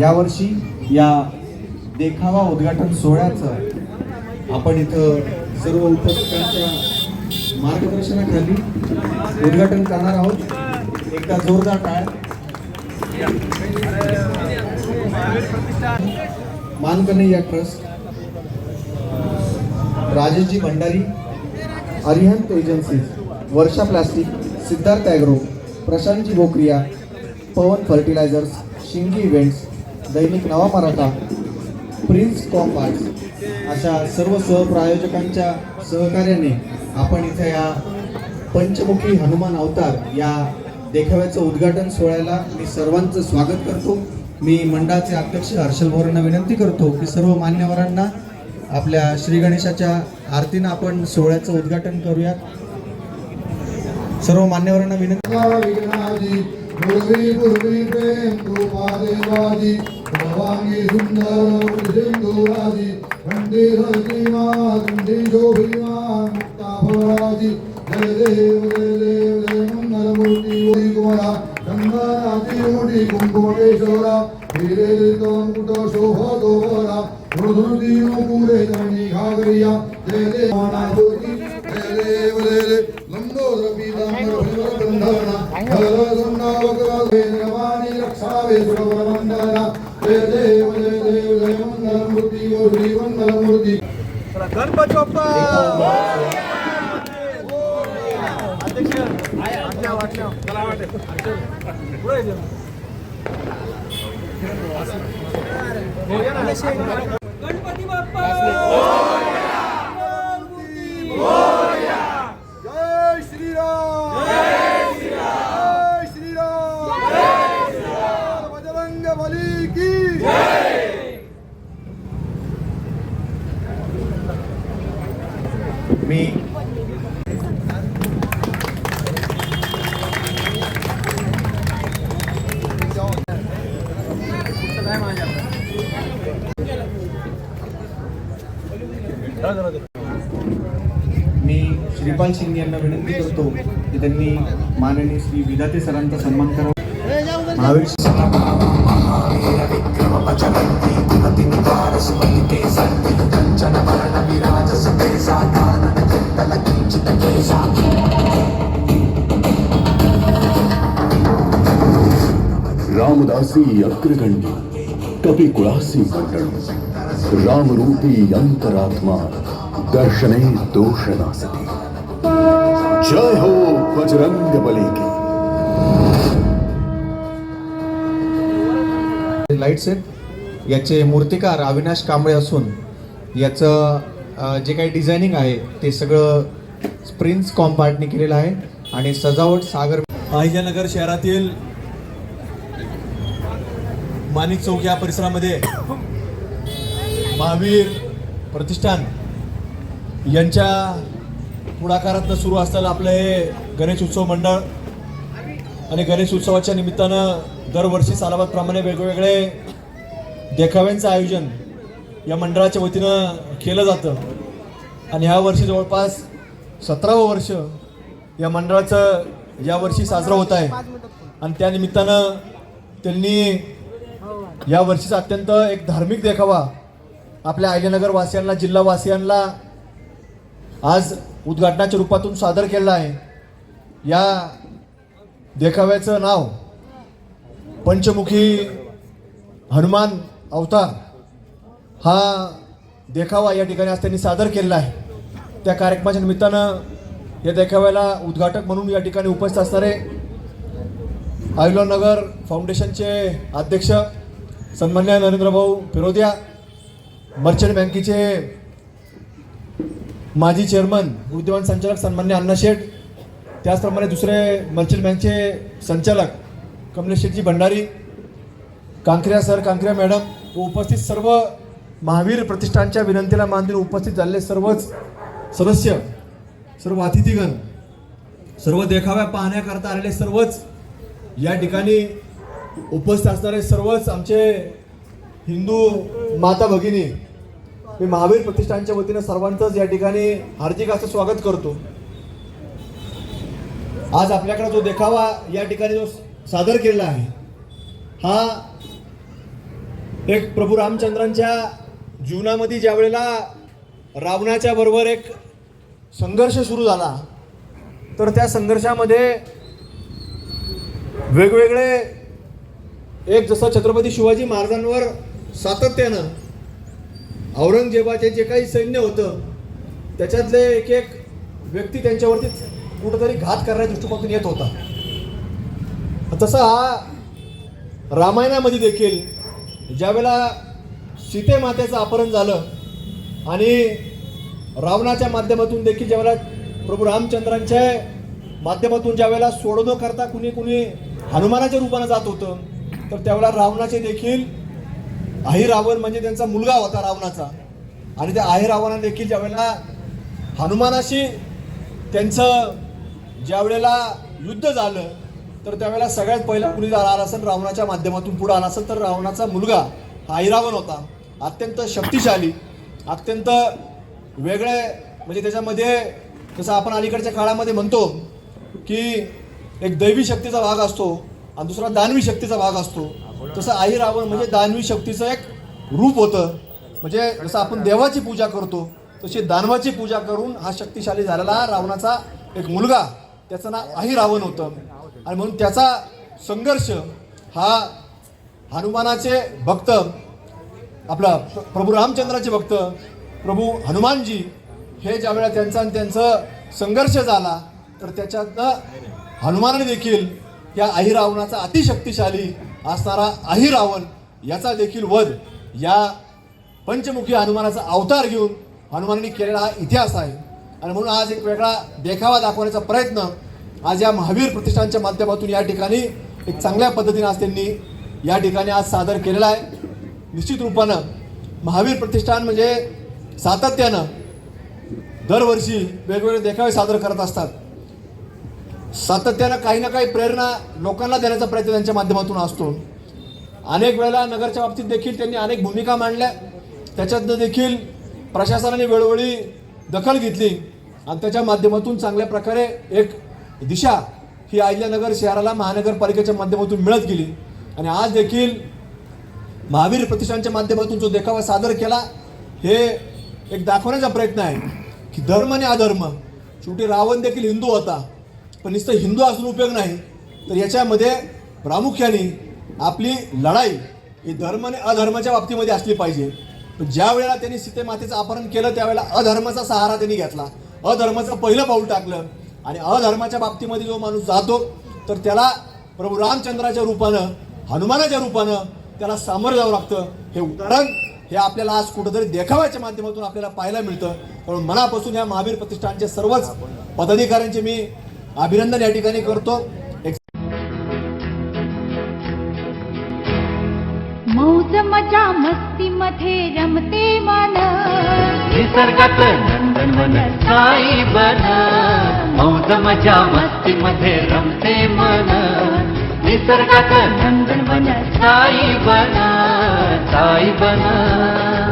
यावर्षी या देखावा उद्घाटन सोहळ्याचं आपण इथं सर्व उपस्थितांच्या मार्गदर्शनाखाली उद्घाटन करणार आहोत. एकदा जोरदार टाळ. मानकनैया trust Rajesh ji Bhandari Arihant agencies Varsha plastic Siddharth agro Prashant ji Bokaria Pavan fertilisers Shingi events Dainik Nava Maratha prince कॉम्पार्ट्स अशा सर्व सहप्रायोजकांच्या सहकार्याने आपण इथे या पंचमुखी हनुमान अवतार या देखाव्याचं उद्घाटन सोहळ्याला मी सर्वांचं स्वागत करतो. मी मंडळाचे अध्यक्ष हर्षल भोरांना विनंती करतो की सर्व मान्यवरांना आपल्या श्री गणेशाच्या आरतीनं आपण सोहळ्याचं उद्घाटन करूयात. सर्व मान्यवरांना विनंती विघ्नादी पूर्वी प्रेम प्रेम कृपादेवादी भवानी सुंदर सिंधुराजी ठंडी धरतीमा खंडी शोभिमा मुक्ता फळाजी जय देव जय देव जय मंगल मंगलमूर्ती ओळी कुमारा गंगाराती मोठी कुंकुमेश्वरा हिरे मुकुट शोभा गोवरा मृदुर्दी पुरे धरणी घागरिया जय देव मानाभूती जय देव जय देव लंबोदर पीतांबर गंधर्व खरगंगा रक्षावे सुरवरमंडना जय देव जय देव जय मंगलमूर्ती ओ श्री मंगलमूर्ती गणपती बाप्पा गणपती बाप्पा जय श्रीराम जय श्रीराम जय श्रीराम बजरंग बली की मी मी श्रीपाल सिंग यांना विनंती करतो की त्यांनी माननीय श्री विधाते सरांचा सन्मान करावा. महावीर रामदासी अग्रगण्य कपिकुलासी मंडळ रामरूपी अंतरात्मा दर्शने दोष नासते जय हो बजरंग बली की। लाईट्स आहेत याचे मूर्तिकार अविनाश कांबळे असून याचं जे काही डिझायनिंग आहे ते सगळं प्रिन्स कॉम्पार्टने केलेलं आहे आणि सजावट सागर अहिल्यानगर शहरातील माणिक चौक या परिसरामध्ये महावीर प्रतिष्ठान यांच्या पुढाकारातनं सुरू असलेलं आपलं हे गणेश उत्सव मंडळ आणि गणेश उत्सवाच्या निमित्तानं दरवर्षी सालाबादप्रमाणे वेगवेगळे देखाव्यांचं आयोजन या मंडळाच्या वतीनं केलं जातं. आणि ह्या वर्षी जवळपास सतरावं वर्ष या मंडळाचं यावर्षी साजरं होत आहे. आणि त्यानिमित्तानं त्यांनी या वर्षीचा अत्यंत एक धार्मिक देखावा आपल्या अहिल्यानगर वासियांना जिल्हावासियांना आज उद्घाटनाच्या रूपातून सादर केलेला आहे. या देखाव्याचं नाव पंचमुखी हनुमान अवतार हा देखावा या ठिकाणी आज त्यांनी सादर केलेला आहे. त्या कार्यक्रमाच्या निमित्तानं या देखाव्याला उद्घाटक म्हणून या ठिकाणी उपस्थित असणारे आयुलनगर फाउंडेशनचे अध्यक्ष सन्मान्य नरेंद्रभाऊ फिरोदिया मर्चंट बँकेचे माजी चेअरमन विद्यमान संचालक सन्मान्य अण्णा शेठ त्याचप्रमाणे दुसरे मर्चंट बँकचे संचालक कमलेश शेठजी भंडारी कांकऱ्या सर कांकऱ्या मॅडम व उपस्थित सर्व महावीर प्रतिष्ठानच्या विनंतीला मान देऊन उपस्थित झालेले सर्वच सदस्य सर्व अतिथीगण सर्व देखाव्या पाहण्याकरता आलेले सर्वच या ठिकाणी उपस्थित असणारे सर्वच आमचे हिंदू माता भगिनी मी महावीर प्रतिष्ठानच्या वतीनं सर्वांचंच या ठिकाणी हार्दिक असं स्वागत करतो. आज आपल्याकडे जो देखावा या ठिकाणी जो सादर केलेला आहे हा एक प्रभू रामचंद्रांच्या जीवनामध्ये ज्या वेळेला रावणाच्या बरोबर एक संघर्ष सुरू झाला तर त्या संघर्षामध्ये वेगवेगळे एक जसं छत्रपती शिवाजी महाराजांवर सातत्यानं औरंगजेबाचे जे काही सैन्य होतं त्याच्यातले एक एक व्यक्ती त्यांच्यावरती कुठंतरी घात करण्याच्या दृष्टिकोनातून येत होता. तसा हा रामायणामध्ये देखील ज्यावेळेला सीतेमातेचं अपहरण झालं आणि रावणाच्या माध्यमातून देखील ज्यावेळेला प्रभू रामचंद्रांच्या माध्यमातून ज्यावेळेला सोडवणं करता कुणी कुणी हनुमानाच्या रूपानं जात होतं तर त्यावेळेला रावणाचे देखील अहिरावण म्हणजे त्यांचा मुलगा होता रावणाचा. आणि त्या अहिरावणा देखील देखील ज्यावेळेला हनुमानाशी त्यांचं ज्यावेळेला युद्ध झालं तर त्यावेळेला सगळ्यात पहिला कुणी आला असेल रावणाच्या माध्यमातून पुढे आला असेल तर रावणाचा मुलगा हा ऐरावण होता. अत्यंत शक्तिशाली अत्यंत वेगळे म्हणजे त्याच्यामध्ये जसं आपण अलीकडच्या काळामध्ये म्हणतो की एक दैवी शक्तीचा भाग असतो आणि दुसरा दानवी शक्तीचा भाग असतो. तसं आई रावण म्हणजे दानवी शक्तीचं एक रूप होतं. म्हणजे जसं आपण देवाची पूजा करतो तशी दानवाची पूजा करून हा शक्तिशाली झालेला रावणाचा एक मुलगा त्याचं नाव आई रावण होतं. आणि म्हणून त्याचा संघर्ष हा हनुमानाचे भक्त आपला प्र- प्रभू रामचंद्राचे भक्त प्रभू हनुमानजी हे ज्या वेळेला त्यांचा आणि त्यांचं संघर्ष झाला तर त्याच्यातनं हनुमानाने देखील या अहिरावणाचा अतिशक्तिशाली असणारा अहिरावण याचा देखील वध या पंचमुखी हनुमानाचा अवतार घेऊन हनुमानांनी केलेला हा इतिहास आहे. आणि म्हणून आज एक वेगळा देखावा दाखवण्याचा प्रयत्न आज या महावीर प्रतिष्ठानच्या माध्यमातून या ठिकाणी एक चांगल्या पद्धतीने आज त्यांनी या ठिकाणी आज सादर केलेला आहे. निश्चित रूपानं महावीर प्रतिष्ठान म्हणजे सातत्यानं दरवर्षी वेगवेगळे देखावे सादर करत असतात. सातत्यानं काही ना काही प्रेरणा लोकांना देण्याचा प्रयत्न त्यांच्या माध्यमातून असतो. अनेक वेळेला नगरच्या बाबतीत देखील त्यांनी अनेक भूमिका मांडल्या. त्याच्यातनं देखील प्रशासनाने वेळोवेळी दखल घेतली आणि त्याच्या माध्यमातून चांगल्या प्रकारे एक दिशा ही अहिल्यानगर शहराला महानगरपालिकेच्या माध्यमातून मिळत गेली. आणि आज देखील महावीर प्रतिष्ठानच्या माध्यमातून जो देखावा सादर केला हे एक दाखवण्याचा प्रयत्न आहे की धर्म आणि अधर्म. शेवटी रावण देखील हिंदू होता. पण नुसतं हिंदू असून उपयोग नाही तर याच्यामध्ये प्रामुख्याने आपली लढाई ही धर्म आणि अधर्माच्या बाबतीमध्ये असली पाहिजे. पण ज्या वेळेला त्यांनी सीतेमातेचं अपहरण केलं त्यावेळेला अधर्माचा सहारा त्यांनी घेतला. अधर्माचं पहिलं पाऊल टाकलं आणि अधर्माच्या बाबतीमध्ये जो माणूस जातो तर त्याला प्रभू रामचंद्राच्या रूपानं हनुमानाच्या रूपानं त्याला सामोरं जावं लागतं. हे उदाहरण हे आपल्याला आज कुठंतरी देखाव्याच्या माध्यमातून आपल्याला पाहायला मिळतं. म्हणून मनापासून या महावीर प्रतिष्ठानचे सर्वच पदाधिकाऱ्यांचे मी अभिनंदन या ठिकाणी करतो. मौज मजा मस्ती मध्ये रमते मन. निसर्गात नंदनवन साई बन. मौज मजा मस्ती मध्ये रमते मन. निसर्गात नंदनवन साई बन. साई बन.